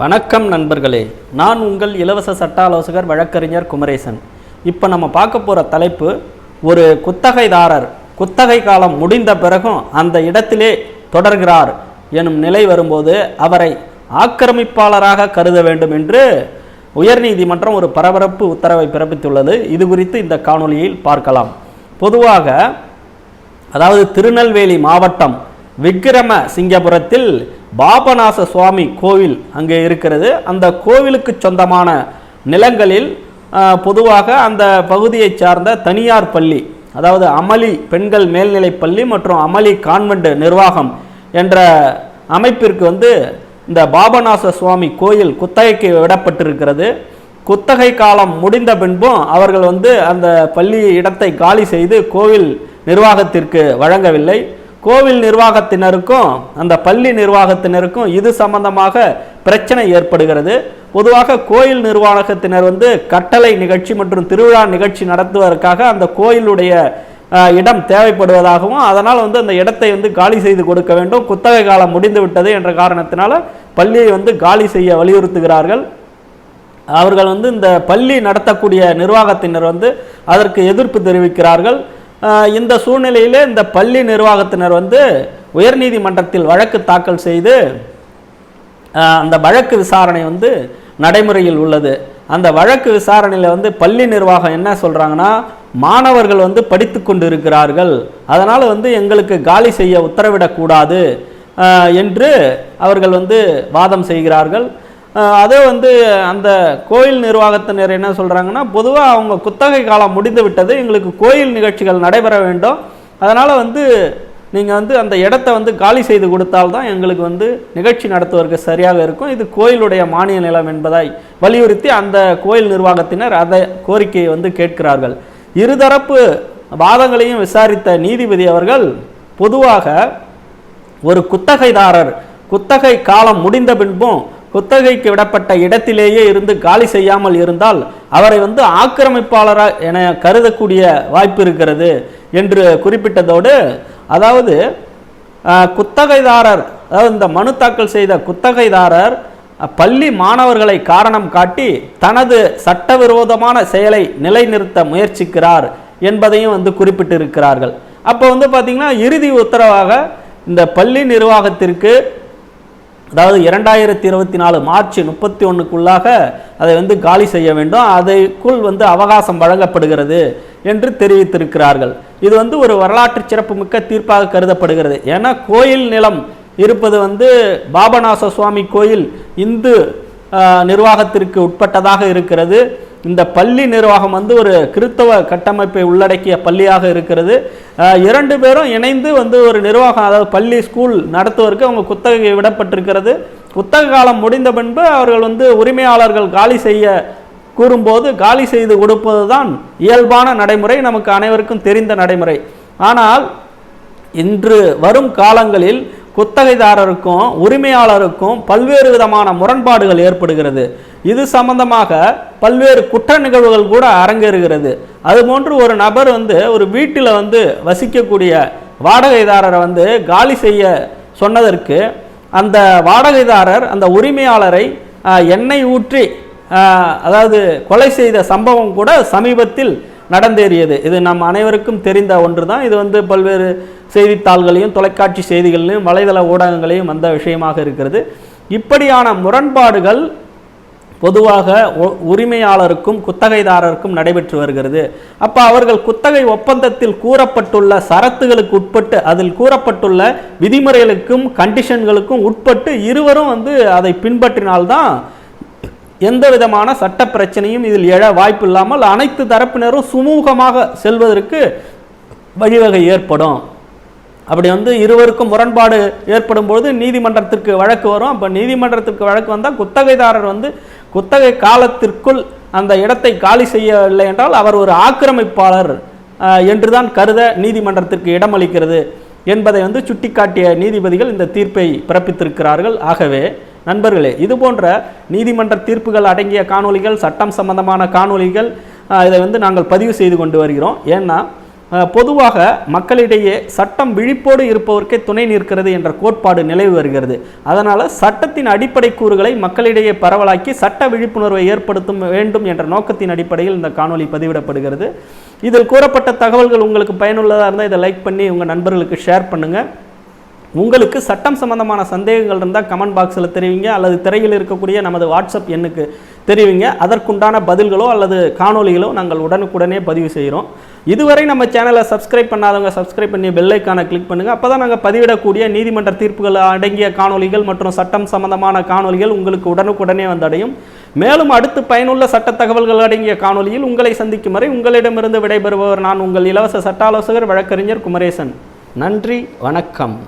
வணக்கம் நண்பர்களே. நான் உங்கள் இலவச சட்ட ஆலோசகர் வழக்கறிஞர் குமரேசன். இப்போ நம்ம பார்க்க போகிற தலைப்பு ஒரு குத்தகைதாரர் குத்தகை காலம் முடிந்த பிறகும் அந்த இடத்திலே தொடர்கிறார் எனும் நிலை வரும்போது அவரை ஆக்கிரமிப்பாளராக கருத வேண்டும் என்று உயர்நீதிமன்றம் ஒரு பரபரப்பு உத்தரவை பிறப்பித்துள்ளது. இது குறித்து இந்த காணொலியில் பார்க்கலாம். பொதுவாக அதாவது திருநெல்வேலி மாவட்டம் விக்கிரம சிங்கபுரத்தில் பாபநாச சுவாமி கோவில் அங்கே இருக்கிறது. அந்த கோவிலுக்கு சொந்தமான நிலங்களில் பொதுவாக அந்த பகுதியைச் சார்ந்த தனியார் பள்ளி அதாவது அமளி பெண்கள் மேல்நிலைப் பள்ளி மற்றும் அமளி கான்வெண்ட் நிர்வாகம் என்ற அமைப்பிற்கு வந்து இந்த பாபநாச சுவாமி கோயில் குத்தகைக்கு விடப்பட்டிருக்கிறது. குத்தகை காலம் முடிந்த பின்பும் அவர்கள் வந்து அந்த பள்ளி இடத்தை காலி செய்து கோவில் நிர்வாகத்திற்கு வழங்கவில்லை. கோவில் நிர்வாகத்தினருக்கும் அந்த பள்ளி நிர்வாகத்தினருக்கும் இது சம்பந்தமாக பிரச்சனை ஏற்படுகிறது. பொதுவாக கோயில் நிர்வாகத்தினர் வந்து கட்டளை நிகழ்ச்சி மற்றும் திருவிழா நிகழ்ச்சி நடத்துவதற்காக அந்த கோயிலுடைய இடம் தேவைப்படுவதாகவும் அதனால் வந்து அந்த இடத்தை வந்து காலி செய்து கொடுக்க வேண்டும். குத்தகை காலம் முடிந்து விட்டது என்ற காரணத்தினால பள்ளியை வந்து காலி செய்ய வலியுறுத்துகிறார்கள். அவர்கள் வந்து இந்த பள்ளி நடத்தக்கூடிய நிர்வாகத்தினர் வந்து அதற்கு எதிர்ப்பு தெரிவிக்கிறார்கள். இந்த சூழ்நிலையில் இந்த பள்ளி நிர்வாகத்தினர் வந்து உயர்நீதிமன்றத்தில் வழக்கு தாக்கல் செய்து அந்த வழக்கு விசாரணை வந்து நடைமுறையில் உள்ளது. அந்த வழக்கு விசாரணையில் வந்து பள்ளி நிர்வாகம் என்ன சொல்கிறாங்கன்னா மாணவர்கள் வந்து படித்து கொண்டு இருக்கிறார்கள் அதனால் வந்து எங்களுக்கு காலி செய்ய உத்தரவிடக்கூடாது என்று அவர்கள் வந்து வாதம் செய்கிறார்கள். அதே வந்து அந்த கோயில் நிர்வாகத்தினர் என்ன சொல்கிறாங்கன்னா பொதுவாக அவங்க குத்தகை காலம் முடிந்து விட்டது எங்களுக்கு கோயில் நிகழ்ச்சிகள் நடைபெற வேண்டும். அதனால் வந்து நீங்கள் வந்து அந்த இடத்த வந்து காலி செய்து கொடுத்தால்தான் எங்களுக்கு வந்து நிகழ்ச்சி நடத்துவதற்கு சரியாக இருக்கும். இது கோயிலுடைய மானிய நிலம் என்பதாய் வலியுறுத்தி அந்த கோயில் நிர்வாகத்தினர் அதை கோரிக்கையை வந்து கேட்கிறார்கள். இருதரப்பு வாதங்களையும் விசாரித்த நீதிபதி அவர்கள் பொதுவாக ஒரு குத்தகைதாரர் குத்தகை காலம் முடிந்த பின்பும் குத்தகைக்கு விடப்பட்ட இடத்திலேயே இருந்து காலி செய்யாமல் இருந்தால் அவரை வந்து ஆக்கிரமிப்பாளராக என கருதக்கூடிய வாய்ப்பு இருக்கிறது என்று குறிப்பிட்டதோடு அதாவது குத்தகைதாரர் அதாவது இந்த மனு தாக்கல் செய்த குத்தகைதாரர் பள்ளி மாணவர்களை காரணம் காட்டி தனது சட்டவிரோதமான செயலை நிலைநிறுத்த முயற்சிக்கிறார் என்பதையும் வந்து குறிப்பிட்டிருக்கிறார்கள். அப்போ வந்து பார்த்திங்கன்னா இறுதி உத்தரவாக இந்த பள்ளி நிர்வாகத்திற்கு அதாவது இரண்டாயிரத்தி இருபத்தி நாலு மார்ச் முப்பத்தி ஒன்றுக்குள்ளாக அதை வந்து காலி செய்ய வேண்டும். அதைக்குள் வந்து அவகாசம் வழங்கப்படுகிறது என்று தெரிவித்திருக்கிறார்கள். இது வந்து ஒரு வரலாற்று சிறப்புமிக்க தீர்ப்பாக கருதப்படுகிறது. ஏன்னா கோயில் நிலம் இருப்பது வந்து பாபநாச சுவாமி கோயில் இந்து நிர்வாகத்திற்கு உட்பட்டதாக இருக்கிறது. இந்த பள்ளி நிர்வாகம் வந்து ஒரு கிறித்தவ கட்டமைப்பை உள்ளடக்கிய பள்ளியாக இருக்கிறது. இரண்டு பேரும் இணைந்து வந்து ஒரு நிர்வாகம் அதாவது பள்ளி ஸ்கூல் நடத்துவதற்கு அவங்க குத்தகை விடப்பட்டிருக்கிறது. குத்தக காலம் முடிந்த பின்பு அவர்கள் வந்து உரிமையாளர்கள் காலி செய்ய கூறும்போது காலி செய்து கொடுப்பது தான் இயல்பான நடைமுறை நமக்கு அனைவருக்கும் தெரிந்த நடைமுறை. ஆனால் இன்று வரும் காலங்களில் குத்தகைதாரருக்கும் உரிமையாளருக்கும் பல்வேறு விதமான முரண்பாடுகள் ஏற்படுகிறது. இது சம்பந்தமாக பல்வேறு குற்ற நிகழ்வுகள் கூட அரங்கேறுகிறது. அதுபோன்று ஒரு நபர் வந்து ஒரு வீட்டில் வந்து வசிக்கக்கூடிய வாடகைதாரரை வந்து காலி செய்ய சொன்னதற்கு அந்த வாடகைதாரர் அந்த உரிமையாளரை எண்ணெய் ஊற்றி அதாவது கொலை செய்த சம்பவம் கூட சமீபத்தில் நடந்தேறியது. இது நம் அனைவருக்கும் தெரிந்த ஒன்று தான் இது வந்து பல்வேறு செய்தித்தாள்களையும் தொலைக்காட்சி செய்திகளையும் வலைதள ஊடகங்களையும் வந்த விஷயமாக இருக்கிறது. இப்படியான முரண்பாடுகள் பொதுவாக உரிமையாளருக்கும் குத்தகைதாரருக்கும் நடைபெற்று வருகிறது. அப்போ அவர்கள் குத்தகை ஒப்பந்தத்தில் கூறப்பட்டுள்ள சரத்துகளுக்கு உட்பட்டு அதில் கூறப்பட்டுள்ள விதிமுறைகளுக்கும் கண்டிஷன்களுக்கும் உட்பட்டு இருவரும் வந்து அதை பின்பற்றினால்தான் எந்த விதமான சட்ட பிரச்சனையும் இதில் எழ வாய்ப்பு இல்லாமல் அனைத்து தரப்பினரும் சுமூகமாக செல்வதற்கு வழிவகை ஏற்படும். அப்படி வந்து இருவருக்கும் முரண்பாடு ஏற்படும் பொழுது நீதிமன்றத்திற்கு வழக்கு வரும். அப்போ நீதிமன்றத்திற்கு வழக்கு வந்தால் குத்தகைதாரர் வந்து குத்தகை காலத்திற்குள் அந்த இடத்தை காலி செய்யவில்லை என்றால் அவர் ஒரு ஆக்கிரமிப்பாளர் என்றுதான் கருத நீதிமன்றத்திற்கு இடமளிக்கிறது என்பதை வந்து சுட்டிக்காட்டிய நீதிபதிகள் இந்த தீர்ப்பை பிறப்பித்திருக்கிறார்கள். ஆகவே நண்பர்களே இது போன்ற நீதிமன்ற தீர்ப்புகள் அடங்கிய காணொளிகள் சட்டம் சம்பந்தமான காணொலிகள் இதை வந்து நாங்கள் பதிவு செய்து கொண்டு வருகிறோம். ஏன்னா பொதுவாக மக்களிடையே சட்டம் விழிப்போடு இருப்பவர்க்கே துணை நிற்கிறது என்ற கோட்பாடு நிலவி வருகிறது. அதனால் சட்டத்தின் அடிப்படை கூறுகளை மக்களிடையே பரவலாக்கி சட்ட விழிப்புணர்வை ஏற்படுத்தும் வேண்டும் என்ற நோக்கத்தின் அடிப்படையில் இந்த காணொலி பதிவிடப்படுகிறது. இதில் கூறப்பட்ட தகவல்கள் உங்களுக்கு பயனுள்ளதாக இருந்தால் இதை லைக் பண்ணி உங்கள் நண்பர்களுக்கு ஷேர் பண்ணுங்கள் உங்களுக்கு சட்டம் சம்பந்தமான சந்தேகங்கள் இருந்தால் கமெண்ட் பாக்ஸில் தெரிவிங்க அல்லது திரையில் இருக்கக்கூடிய நமது வாட்ஸ்அப் எண்ணுக்கு தெரிவிங்க. அதற்குண்டான பதில்களோ அல்லது காணொளிகளோ நாங்கள் உடனுக்குடனே பதிவு செய்கிறோம். இதுவரை நம்ம சேனலை சப்ஸ்கிரைப் பண்ணாதவங்க சப்ஸ்கிரைப் பண்ணி பெல்லைக்கான கிளிக் பண்ணுங்கள் அப்போ தான் நாங்கள் பதிவிடக்கூடிய நீதிமன்ற தீர்ப்புகள் அடங்கிய காணொளிகள் மற்றும் சட்டம் சம்பந்தமான காணொலிகள் உங்களுக்கு உடனுக்குடனே வந்தடையும். மேலும் அடுத்து பயனுள்ள சட்ட தகவல்கள் அடங்கிய காணொலியில் உங்களை சந்திக்கும் வரை உங்களிடமிருந்து விடைபெறுபவர் நான் உங்கள் இலவச சட்ட ஆலோசகர் வழக்கறிஞர் குமரேசன். நன்றி வணக்கம்.